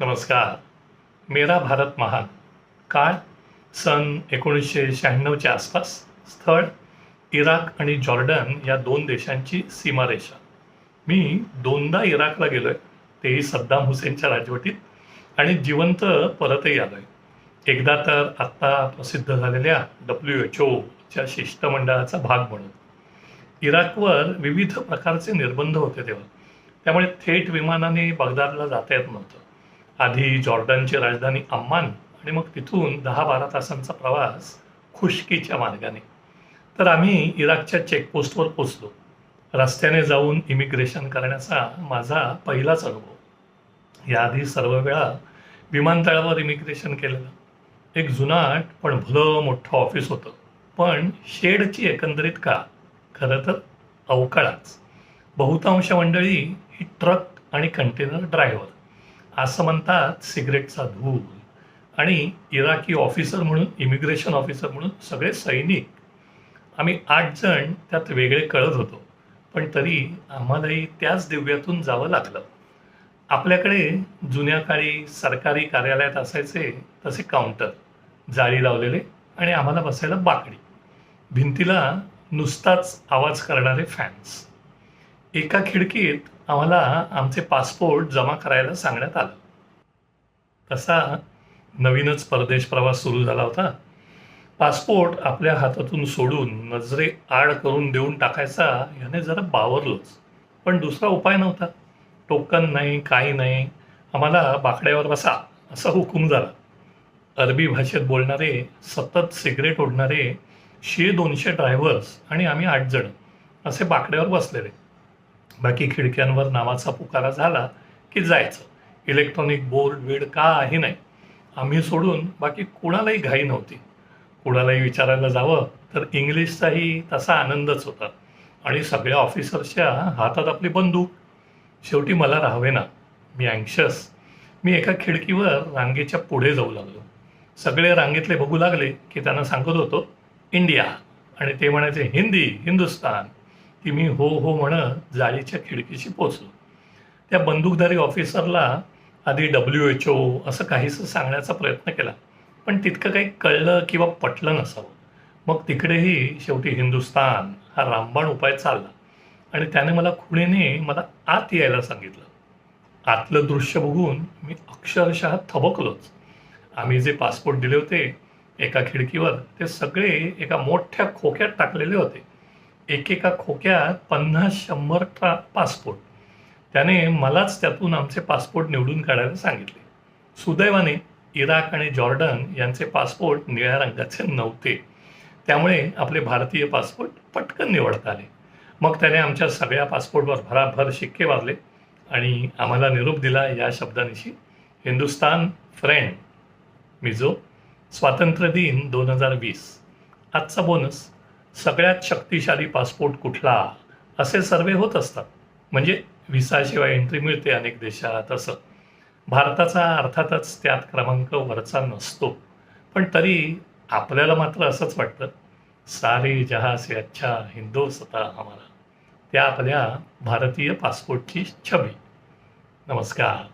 नमस्कार. मेरा भारत महान. काळ सन एकोणीसशे शहाण्णवच्या आसपास स्थळ इराक आणि जॉर्डन या दोन देशांची सीमारेषा. मी दोनदा इराकला गेलो आहे तेही सद्दाम हुसेनच्या राजवटीत आणि जिवंत परतही आलो आहे एकदा तर आत्ता प्रसिद्ध झालेल्या डब्ल्यू एच ओच्या शिष्टमंडळाचा भाग म्हणून. इराकवर विविध प्रकारचे निर्बंध होते तेव्हा. त्यामुळे थेट विमानाने बगदादला जाता येत नव्हतं. आधी जॉर्डनची राजधानी अम्मान आणि मग तिथून दहा बारा तासांचा प्रवास खुशकीच्या मार्गाने. तर आम्ही इराकच्या चेकपोस्टवर पोचलो. रस्त्याने जाऊन इमिग्रेशन करण्याचा माझा पहिलाच अनुभव. याआधी सर्व वेळा विमानतळावर इमिग्रेशन केलेलं. एक जुनाट पण भलं मोठं ऑफिस होतं. पण शेडची एकंदरीत का? खरं तर अवकाळाच. बहुतांश मंडळी ही ट्रक आणि कंटेनर ड्रायव्हर. असं म्हणतात सिगरेटचा धूर. आणि इराकी ऑफिसर म्हणून इमिग्रेशन ऑफिसर म्हणून सगळे सैनिक. आम्ही आठ जण त्यात वेगळे कळत होतो. पण तरी आम्हालाही त्याच दिव्यातून जावं लागलं. आपल्याकडे जुन्या काळी सरकारी कार्यालयात असायचे तसे काउंटर जाळी लावलेले आणि आम्हाला बसायला बाकडी. भिंतीला नुसताच आवाज करणारे फॅन्स. एका खिडकीत आम्हाला आमचे पासपोर्ट जमा करायला सांगण्यात आलं. तसा नवीनच परदेश प्रवास सुरू झाला होता. पासपोर्ट आपल्या हातातून सोडून नजरे आड करून देऊन टाकायचा याने जरा बावरलोच. पण दुसरा उपाय नव्हता. टोकन नाही काही नाही. आम्हाला बाकड्यावर बसा असा हुकूम झाला. अरबी भाषेत बोलणारे सतत सिगरेट ओढणारे शे दोनशे ड्रायव्हर्स आणि आम्ही आठ जण असे बाकड्यावर बसलेले. बाकी खिडक्यांवर नावाचा पुकारा झाला की जायचं. इलेक्ट्रॉनिक बोर्ड बीड काही नाही. आम्ही सोडून बाकी कुणालाही घाई नव्हती. कुणालाही विचारायला जावं तर इंग्लिशचाही तसा आनंदच होता. आणि सगळ्या ऑफिसर्सच्या हातात आपली बंदूक. शेवटी मला राहावे ना मी अँक्शस मी एका खिडकीवर रांगेच्या पुढे जाऊ लागलो. सगळे रांगेतले बघू लागले की त्यांना सांगत होतो इंडिया. आणि ते म्हणायचे हिंदी हिंदुस्तान. की मी हो हो म्हणत जाळीच्या खिडकीशी पोचलो. त्या बंदूकधारी ऑफिसरला आधी डब्ल्यू एच ओ असं काहीसं सांगण्याचा प्रयत्न केला. पण तितकं काही कळलं किंवा पटलं नसावं. मग तिकडेही शेवटी हिंदुस्तान हा रामबाण उपाय चालला. आणि त्याने मला खुणेने मला आत यायला सांगितलं. आतलं दृश्य बघून मी अक्षरशः थबकलोच. आम्ही जे पासपोर्ट दिले होते एका खिडकीवर ते सगळे एका मोठ्या खोक्यात टाकलेले होते. एकेका खोक्यात पन्नास शंभर ट्रा पासपोर्ट. त्याने मलाच त्यातून आमचे पासपोर्ट निवडून काढायला सांगितले. सुदैवाने इराक आणि जॉर्डन यांचे पासपोर्ट निळ्या रंगाचे नव्हते. त्यामुळे आपले भारतीय पासपोर्ट पटकन निवडता आले. मग त्याने आमच्या सगळ्या पासपोर्टवर भराभर शिक्के वाजले आणि आम्हाला निरोप दिला या शब्दानिशी हिंदुस्तान फ्रेंड मिझो स्वातंत्र्य दिन दोन हजार वीस. आजचा बोनस सगळ्यात शक्तिशाली पासपोर्ट कुठला? असे सर्वे होत असतात. म्हणजे व्हिसाशिवाय एंट्री मिळते अनेक देशात असं. भारताचा अर्थातच त्यात क्रमांक वरचा नसतो. पण तरी आपल्याला मात्र असंच वाटतं. सारे जहा से अच्छा हिंदोसता हमारा. त्या आपल्या भारतीय पासपोर्टची छबी. नमस्कार.